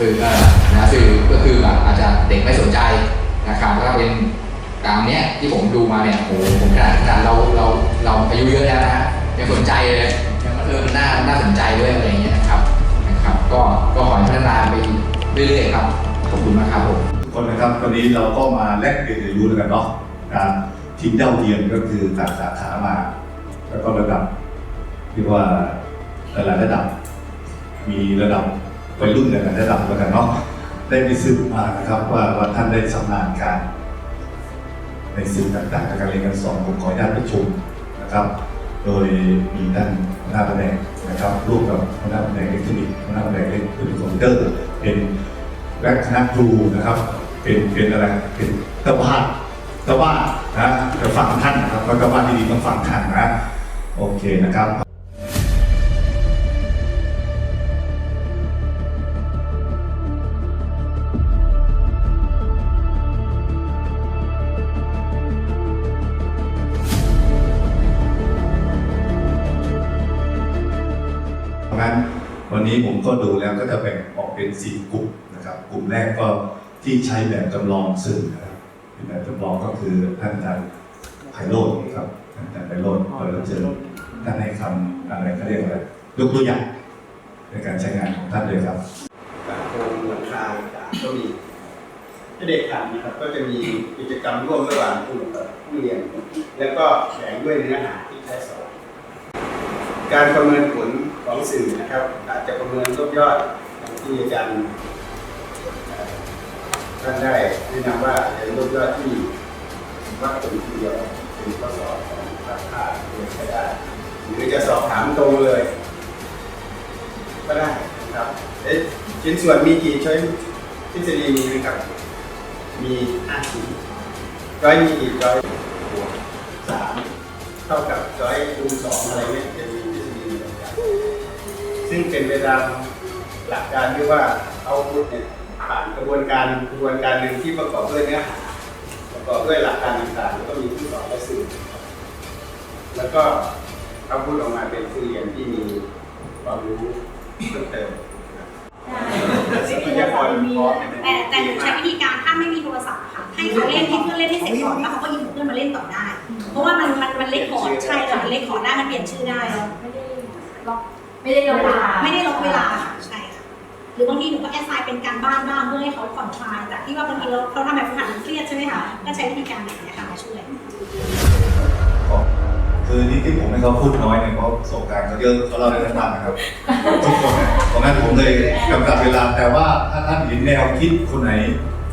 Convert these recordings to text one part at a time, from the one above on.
สื่อนะสื่อก็คือแบบอาจจะเด็กไม่สนใจนะครับแล้วก็เป็นตามเนี้ยที่ผมดูมาเนี่ยโอ้ผมขนาดขนาดเราเราเราอายุเยอะแล้วนะฮะยังสนใจเลยยังเออมันน่าน่าสนใจด้วยอะไรเงี้ยนะครับนะครับ ก็ก็ขอให้พัฒนาไปเรื่อยๆครับขอบคุณมากครับผมทุกคนนะครับวันนี้เราก็มาแลกเปลี่ยนเรียนรู้กันเนาะการทีมเย้าเทียมก็คือต่างสาขามา แล้วก็ระดับเรียกว่าหลายระดับมีระดับ วัยรุ่นหลายๆระดับแล้วกันเนาะได้ไปสืบมานะครับว่าว่าท่านได้ชำนาญการ ในสื่อต่างๆในการเรียนการสอนผมขออนุญาตประชุมนะครับ โดยมีท่านหัวหน้าแผนกนะครับร่วมกับหัวหน้าแผนกอิเล็กทรอนิกส์หัวหน้าแผนกอิเล็กทรอนิกส์คอมพิวเตอร์เป็นและคณะครูนะครับ เป็นเป็นอะไรเป็นเจ้าบ้านเจ้าบ้านนะจะฟังท่านนะครับเพระเจ้านที่ดีต้องฟังท่านนะโอเคนะครับ นั้น วันนี้ผมก็ดูแล้วก็จะแบ่งออกเป็นสี่กลุ่มนะครับ กลุ่มแรกก็ที่ใช้แบบจำลองสื่อนะครับแบบจำลองก็คือท่านอาจารย์ไพโรจน์ครับท่านอาจารย์ไพโรจน์เราเจอท่านให้คำอะไรเขาเรียกอะไรยกตัวอย่างในการใช้งานของท่านเลยครับจากโครงหลังคาต่างก็มีให้เด็กทำนะครับก็จะมีกิจกรรมร่วมระหว่างผู้กับผู้เรียน แล้วก็แฝงด้วยเนื้อหาที่ใช้สอนการประเมินผล ของสื่อนะครับ อาจจะประเมินรวบยอดที่อาจารย์ท่านได้แนะนำว่าอาจจะรวบยอดที่วัดผลทีเดียวเป็นข้อสอบของภาคาเรียนก็ได้หรือจะสอบถามตรงเลย ก็ได้นะครับเอ๊ะชิ้นส่วนมีกี่ช้อยทฤษฎีมีไหมครับ มีห้าชิ้นร้อยมีกี่ร้อยบวกสามเท่ากับร้อยคูณสองอะไรเนี่ยจะมีทฤษฎีเหมือนกัน ซึ่งเป็นไปตามหลักการที่ว่าเอาพุทเนี่ยผ่านกระบวนการกระบวนการหนึ่งที่ประกอบด้วยเนื้อหาประกอบด้วยหลักการต่างๆแล้วก็มีผู้สอนและสื่อแล้วก็เอาพุทออกมาเป็นผู้เรียนที่มีความรู้เพิ่มเติมนะครับทรัพยากรพร้อมใช่ไหมแต่แต่หนูใช้วิธีการถ้าไม่มีโทรศัพท์อะค่ะให้เขาเล่นให้เพื่อนเล่นให้เสร็จก่อนแล้วเขาก็หยิบของเพื่อนมาเล่นต่อได้ เพราะว่ามันมันมันเล็กขอร์ดใช่ค่ะมันเล็กขอร์ดได้มันเปลี่ยนชื่อได้ไม่ได้ล็อก ไม่ได้ล็อกเวลาไม่ได้ล็อกเวลาค่ะใช่ค่ะหรือบางทีหนูก็แอสไซน์เป็นการบ้านบ้างเพื่อให้เขาผ่อนคลายจากที่ว่าบางทีเราเราทำแบบฝึกหัดมันเครียดใช่ไหมคะก็ใช้วิธีการแบบนี้ค่ะมาช่วย คือนี่ที่ผมให้เขาพูดน้อยเนี่ยเพราะประสบการณ์เขาเยอะเขาเล่าได้ทั้งวันนะครับทุกคนเนี่ยเพราะงั้นผมเลยกำกับเวลาแต่ว่าถ้าท่านเห็นแนวคิดคนไหน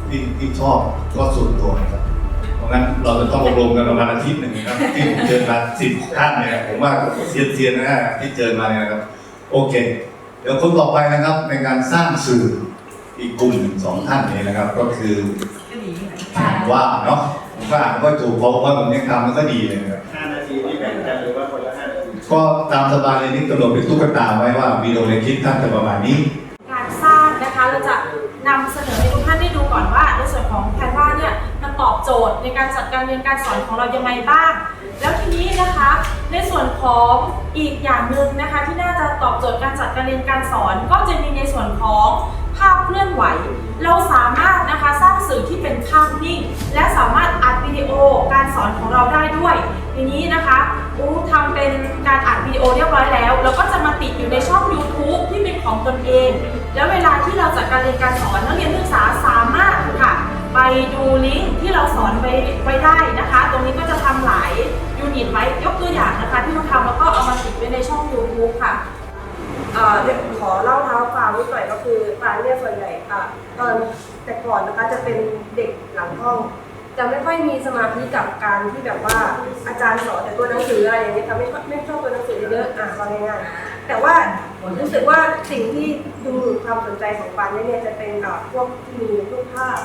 ที่ที่ชอบก็ส่วนตัวนะครับเพราะงั้นเราจะต้องอบรมกันประมาณอาทิตย์หนึ่งนะครับที่ผมเจอมาสิบท่านเนี่ยผมว่าเซียนเซียนๆนะฮะที่เจอมาเนี่ยนะครับ โอเค เดี๋ยวคนต่อไปนะครับในการสร้างสื่ออีกกลุ่มหนึ่งสองท่านนี้นะครับ ก็คือว่าเนาะผมก็อ่านก็ถูกเพราะว่าผมยังทำมันก็ดีเลยนะครับห้านาทีนี่แบ่งกันหรือว่าคนละห้านาทีก็ตามสบายเลยนี่กำหนดเป็นตุ๊กตาไว้ว่าวิดีโอในคลิปท่านจะประมาณนี้ โจทย์ในการจัดการเรียนการสอนของเรายังไงบ้าง แล้วทีนี้นะคะในส่วนของอีกอย่างหนึ่งนะคะ ที่น่าจะตอบโจทย์การจัดการเรียนการสอน ก็จะมีในส่วนของภาพเคลื่อนไหว เราสามารถนะคะสร้างสื่อที่เป็นภาพนิ่ง และสามารถอัดวิดีโอการสอนของเราได้ด้วย ทีนี้นะคะอูทำเป็นการอัดวิดีโอเรียบร้อยแล้วแล้วก็จะมาติดอยู่ในช่อง YouTube ที่เป็นของตนเอง แล้วเวลาที่เราจัดการเรียนการสอนนักเรียนนักศึกษาสามารถค่ะ ไปดูลิงก์ที่เราสอนไว้ไว้ได้นะคะ ตรงนี้ก็จะทำหลายยูนิตไว้ยกตัวอย่างนะคะ ที่เราทำแล้วก็เอามาติดไว้ในช่อง YouTube ค่ะเอ่อเดี๋ยวขอเล่าเท้าความนิดหน่อยก็คือปานเนี่ยส่วนใหญ่อะตอนแต่ก่อนนะคะจะเป็นเด็กหลังห้อง จะไม่ค่อยมีสมาธิกับการที่แบบว่าอาจารย์สอนแต่ตัวหนังสืออะไรอย่างเงี้ยค่ะไม่ค่อยไม่ชอบตัวหนังสือเยอะๆอะฟังง่ายๆแต่ว่ารู้สึกว่าสิ่งที่ดึงดูดความสนใจของปานเนี่ยจะเป็นอะพวกที่มีรูปภาพ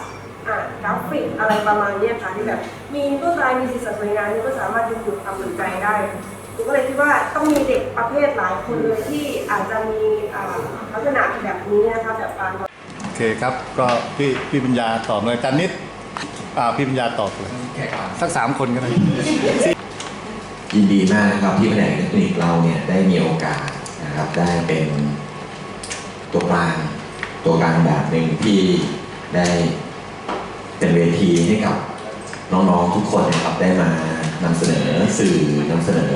อะกราฟิกอะไรประมาณเนี้ยค่ะที่แบบ มีลวดลายมีสีสันสวยงามนี่ก็สามารถดึงดูดความสนใจได้หนูก็เลยคิดว่าต้องมีเด็กประเภทหลายคนเลยที่อาจจะมีอ่าลักษณะแบบนี้นะคะแบบการโอเคครับก็พี่พี่ปัญญาตอบเลยอาจันนิดอ่าพี่ปัญญาตอบเลยแค่ก่อนสักสามคนก็ได้ยินดีมากนะครับที่แผนกเทคนิคเราเนี่ยได้มีโอกาสนะครับได้เป็นตัวกลางตัวการแบบหนึ่งที่ได้ เป็นเวทีให้กับน้องๆทุกคนนะครับได้มานำเสนอสื่อนำเสนอ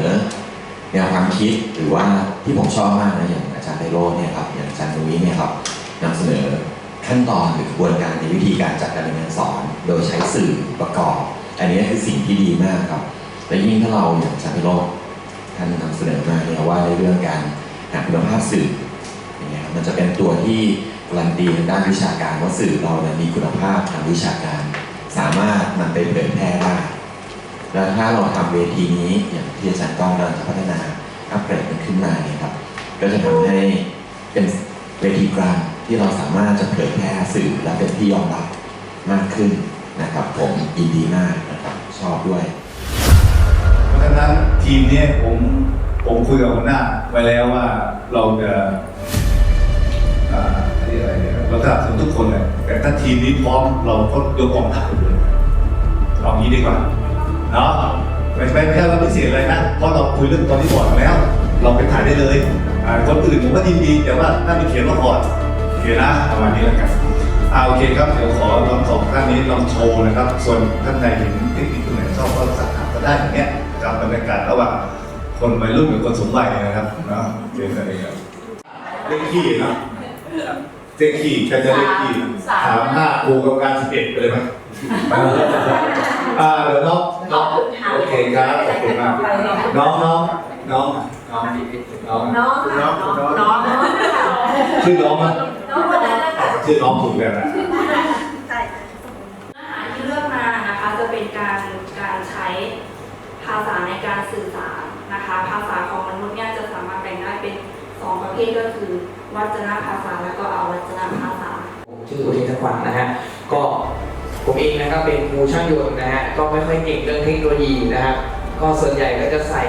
แนวความคิดหรือว่าที่ผมชอบมากนะอย่างอาจารย์ไพโรจน์เนี่ยครับอย่างอาจารย์นุ้ยเนี่ยครับนำเสนอขั้นตอนหรือกระบวนการในวิธีการจัดการเรียนการสอน โดยใช้สื่อประกอบ อันนี้คือสิ่งที่ดีมากครับ และยิ่งถ้าเราอย่างอาจารย์ไพโรจน์ท่านนำเสนอมาเนี่ยว่าในเรื่องการหาคุณภาพสื่ออย่างเงี้ยมันจะเป็นตัวที่ การันตีทางด้านวิชาการว่าสื่อเราเนี่ยมีคุณภาพทางวิชาการ สามารถนำไปเผยแพร่ได้แล้วถ้าเราทำเวทีนี้อย่างที่อาจารย์ก้องเราจะพัฒนาอัปเกรดมันขึ้นมาเนี่ยครับ ก็จะทำให้เป็นเวทีกลางที่เราสามารถจะเผยแพร่สื่อและเป็นที่ยอมรับมากขึ้นนะครับผมยินดีมากนะครับชอบด้วย เพราะฉะนั้นทีมเนี้ผมผมคุยกับหัวหน้าไว้แล้วว่าเราจะ เรียกอะไรเนี่ยเราสนับสนุนทุกคนเลยแต่ถ้าทีมนี้พร้อมเราก็ยกกองทัพไปเลยเอางี้ดีกว่าเนาะไม่ไม่ไม่ใช่ว่าพิเศษอะไรนะเพราะเราคุยเรื่องตอนที่ก่อนแล้ว เราไปถ่ายได้เลยคนอื่นผมก็ยินดีแต่ว่าถ้ามีเขียนมาก่อนโอเคนะประมาณนี้แล้วกันอ่าโอเคครับเดี๋ยวขอลองสองท่านนี้ลองโชว์นะครับ ส่วนท่านใดเห็นเทคนิคตรงไหนชอบก็สักถามก็ได้อย่างเงี้ยกับบรรยากาศระหว่างคนวัยรุ่นกับคนสูงวัยนะครับเนาะเรียนอะไรครับเลขขี้นะ เลขขี้ใครจะเลขขี้นะถามห้าครูกรรมการสิบเอ็ดไปเลยไหมอ่าเดี๋ยวน้องน้องโอเคครับขอบคุณมากน้องน้องน้องน้องน้องน้องน้องน้องน้องน้องชื่อน้องมั้ยน้องคนนั้นนะคะชื่อน้องถูกแล้วนะใช่ค่ะเนื้อหาที่เลือกมานะคะจะเป็นการการใช้ภาษาในการสื่อสารนะคะ ภาษาของมนุษย์เนี่ยจะสามารถแบ่งได้เป็นสองประเภทก็คือ วัจนภาษาและก็อวัจนภาษาผมชื่ออุเทนทวันนะฮะก็ผมเองนะครับเป็นครูช่างยนต์นะฮะก็ไม่ค่อยเก่งเรื่องเทคโนโลยีนะครับก็ส่วนใหญ่ก็จะใส่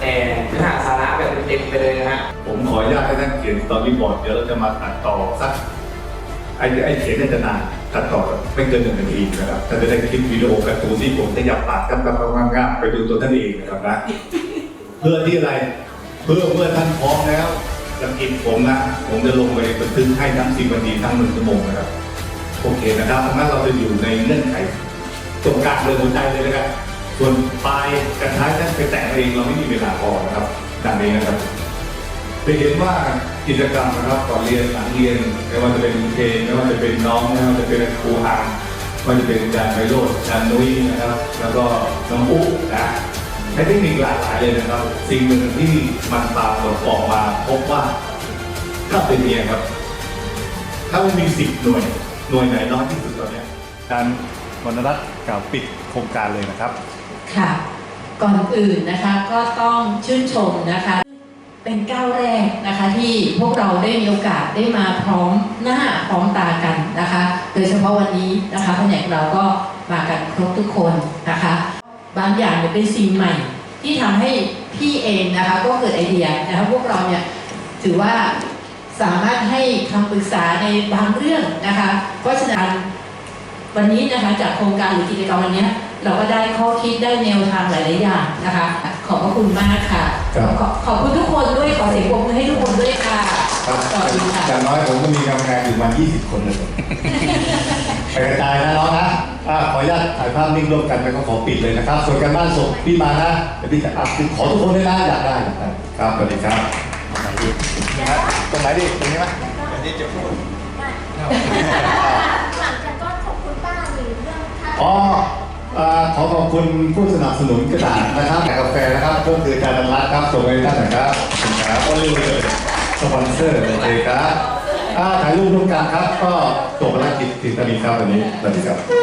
แต่เนื้อหาสาระแบบเต็มๆไปเลยนะฮะผมขออนุญาตให้ท่านเขียนตอนรีบอร์ดเดี๋ยวเราจะมาตัดต่อสักไอ้ไอ้เขียนเนี่ยจะนานตัดต่อไม่เกินหนึ่งนาทีนะครับท่านจะได้คลิปวิดีโอการ์ตูนที่ผมจะยับปากกำกับงามๆไปดูตัวท่านเองนะครับนะเพื่อที่อะไรเพื่อเมื่อท่านพร้อมแล้ว จะกินผมนะผมจะลงไปบันทึกให้ทั้งสิบนาทีทั้งหนึ่งชั่วโมงนะครับโอเคนะครับเพราะงั้นเราจะอยู่ในเงื่อนไขตรงกลางเลยหัวใจเลยนะครับส่วนปลายกับท้ายท่านไปแต่งเองเราไม่มีเวลาพอนะครับดังนี้นะครับจะเห็นว่ากิจกรรมนะครับก่อนเรียนหลังเรียนไม่ว่าจะเป็นเพลงไม่ว่าจะเป็นน้องไม่ว่าจะเป็นครูอางไม่ว่าจะเป็นอาจารย์ไพโรจน์อาจารย์นุ้ยนะครับ แล้วก็น้องปุ๊นะ ใช้เทคนิคหลากหลายเลยนะครับ สิ่งหนึ่งที่มันตามผลออกมาพบว่าถ้าเป็นเมียครับ ถ้ามันมีสิบหน่วยหน่วยไหนน้อยที่สุดตอนเนี้ยอาจารย์วรรณรัตน์กล่าวปิดโครงการเลยนะครับ ค่ะ ก่อนอื่นนะคะก็ต้องชื่นชมนะคะ เป็นก้าวแรกนะคะที่พวกเราได้มีโอกาสได้มาพร้อมหน้าพร้อมตากันนะคะ โดยเฉพาะวันนี้นะคะแผนกเราก็มากันครบทุกคนนะคะ บางอย่างเนี่ยเป็นสิ่งใหม่ ที่ทำให้พี่เองนะคะก็เกิดไอเดียนะคะพวกเราเนี่ยถือว่าสามารถให้คำปรึกษาในบางเรื่องนะคะ เพราะฉะนั้นวันนี้นะคะจากโครงการหรือกิจกรรมวันเนี้ยเราก็ได้ข้อคิดได้แนวทางหลายๆอย่างนะคะ ขอบพระคุณมากค่ะครับขอขอบคุณทุกคนด้วยขอเสียงปรบมือให้ทุกคนด้วยค่ะขอบคุณค่ะอย่างน้อยผมก็มีกรรมการอยู่มา 20 คนเลยไปกระจายนะน้องนะ อะขออนุญาตถ่ายภาพนิ่งร่วมกันแล้วก็ขอปิดเลยนะครับ ส่วนการบ้านส่งพี่มานะเดี๋ยวพี่จะอะขอทุกคนด้วยนะอยากได้อยากได้ครับสวัสดีครับตรงไหนดีตรงนี้ไหมอันนี้จะพูดหลังจากก็ขอบคุณป้ามีเรื่องค่าอ๋ออ่าขอขอบคุณผู้สนับสนุนกระดาษนะครับกาแฟนะครับก็คืออาจารย์นรัตน์ครับส่งไปท่านหน่อยครับขอบคุณครับก็เร็วเลยสปอนเซอร์โอเคครับอ่าถ่ายรูปร่วมกันครับ ก็ส่งภารกิจถึงตอนนี้ครับวันนี้สวัสดีครับ